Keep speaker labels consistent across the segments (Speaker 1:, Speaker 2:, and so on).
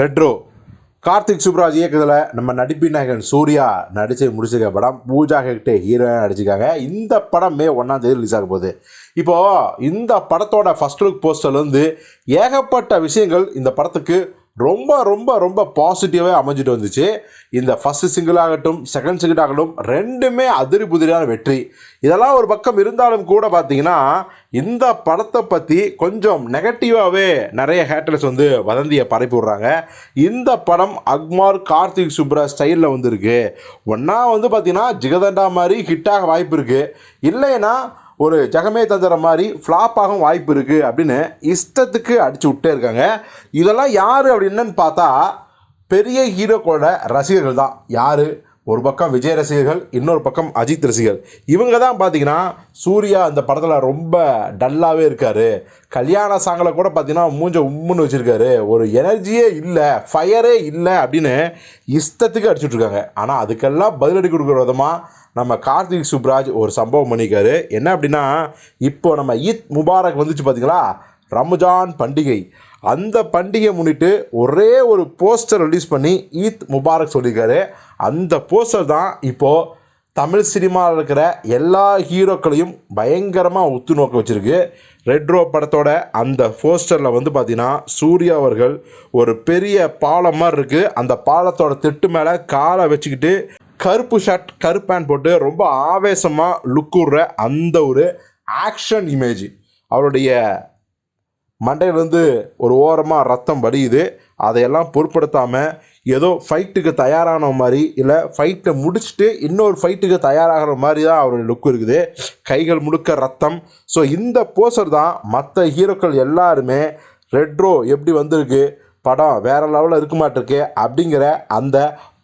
Speaker 1: Retro Karthik Subraj இயக்கத்தில் நம்ம நடிப்பின் நாயகன் சூர்யா நடித்து முடிச்சிருக்க படம். பூஜா ஹெக்டே ஹீரோயாக நடிச்சிருக்காங்க. இந்த படம் மே ஒன்றாம் தேதி ரிலீஸ் ஆக போகுது. இப்போது இந்த படத்தோட ஃபஸ்ட் லுக் போஸ்டர்லேருந்து ஏகப்பட்ட விஷயங்கள் இந்த படத்துக்கு ரொம்ப ரொம்ப ரொம்ப பாசிட்டிவாக அமைஞ்சிட்டு வந்துச்சு. இந்த ஃபஸ்ட்டு சிங்கிள் ஆகட்டும் செகண்ட் சிங்கிள் ஆகட்டும் ரெண்டுமே அதிரி புதிரியான வெற்றி. இதெல்லாம் ஒரு பக்கம் இருந்தாலும் கூட பார்த்தீங்கன்னா இந்த படத்தை பற்றி கொஞ்சம் நெகட்டிவாகவே நிறைய ஹேட்டர்ஸ் வந்து வதந்தியை பரப்பி விட்றாங்க. இந்த படம் அக்மார் கார்த்திக் சுப்ரா ஸ்டைலில் வந்திருக்கு. ஒன்றா வந்து பார்த்தீங்கன்னா ஜிகதண்டா மாதிரி ஹிட்டாக வாய்ப்பு இருக்குது இல்லைன்னா ஒரு ஜெகமே தந்திர மாதிரி ஃப்ளாப் ஆகும் வாய்ப்பு இருக்குது அப்படின்னு இஷ்டத்துக்கு அடிச்சு விட்டே இருக்காங்க. இதெல்லாம் யார் அப்படின்னு பார்த்தா பெரிய ஹீரோக்களோட ரசிகர்கள் தான் யார்? ஒரு பக்கம் விஜய் ரசிகர்கள் இன்னொரு பக்கம் அஜித் ரசிகர்கள். இவங்க தான் பார்த்தீங்கன்னா சூர்யா அந்த படத்தில் ரொம்ப டல்லாகவே இருக்கார். கல்யாண சாங்கில் கூட பார்த்தீங்கன்னா மூஞ்ச உம்முன்னு வச்சுருக்காரு. ஒரு எனர்ஜியே இல்லை ஃபயரே இல்லை அப்படின்னு இஷ்டத்துக்கு அடிச்சுட்ருக்காங்க ஆனால் அதுக்கெல்லாம் பதிலடி கொடுக்குற விதமாக நம்ம கார்த்திக் சுப்ராஜ் ஒரு சம்பவம் பண்ணியிருக்காரு. என்ன அப்படின்னா இப்போ நம்ம ஈத் முபாரக் வந்துச்சு பார்த்தீங்களா ரம்ஜான் பண்டிகை. அந்த பண்டிகையை முன்னிட்டு ஒரே ஒரு போஸ்டர் ரிலீஸ் பண்ணி ஈத் முபாரக் சொல்லியிருக்காரு. அந்த போஸ்டர் தான் இப்போது தமிழ் சினிமாவில் இருக்கிற எல்லா ஹீரோக்களையும் பயங்கரமாக உத்து நோக்க வச்சுருக்கு ரெட்ரோ படத்தோட அந்த போஸ்டரில் வந்து பார்த்திங்கன்னா சூர்யா அவர்கள் ஒரு பெரிய பாலம் மாதிரி இருக்குது அந்த பாலத்தோட திட்டு மேலே காலை வச்சுக்கிட்டு கருப்பு ஷர்ட் கருப்பு பேண்ட் போட்டு ரொம்ப ஆவேசமாக லுக் விடுற அந்த ஒரு ஆக்ஷன் இமேஜ் அவருடைய மண்டையிலேருந்து ஒரு ஓரமாக ரத்தம் வடியுது. அதையெல்லாம் பொருட்படுத்தாமல் ஏதோ ஃபைட்டுக்கு தயாரான மாதிரி இல்லை ஃபைட்டை முடிச்சுட்டு இன்னொரு ஃபைட்டுக்கு தயாராகிற மாதிரி தான் அவருடைய லுக் இருக்குது. கைகள் முழுக்க ரத்தம். ஸோ இந்த போஸ்டர் தான் மற்ற ஹீரோக்கள் எல்லாருமே ரெட்ரோ எப்படி வந்திருக்கு படம் வேற லெவலில் இருக்க மாட்டிருக்கு அப்படிங்கிற அந்த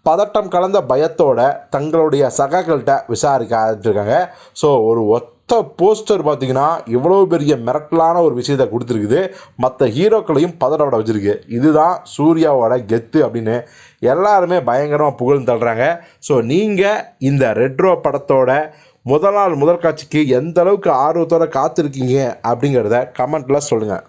Speaker 1: பதட்டம் கலந்த பயத்தோட தங்களுடைய சகாக்கள்கிட்ட விசாரிக்க ஆரம்பிச்சிருக்காங்க. ஸோ ஒரு மொத்த போஸ்டர் பார்த்தீங்கன்னா இவ்வளோ பெரிய மிரட்டலான ஒரு விஷயத்தை கொடுத்துருக்குது. மற்ற ஹீரோக்களையும் பதட்டப்பட வச்சுருக்கு. இதுதான் சூர்யாவோட கெத்து அப்படின்னு எல்லாருமே பயங்கரமாக புகழ்ந்து தள்ளுறாங்க. ஸோ நீங்கள் இந்த ரெட்ரோ படத்தோட முதல் நாள் முதல் காட்சிக்கு எந்த அளவுக்கு ஆர்வத்தோட காத்திருக்கீங்க அப்படிங்கிறத கமெண்ட்டில் சொல்லுங்கள்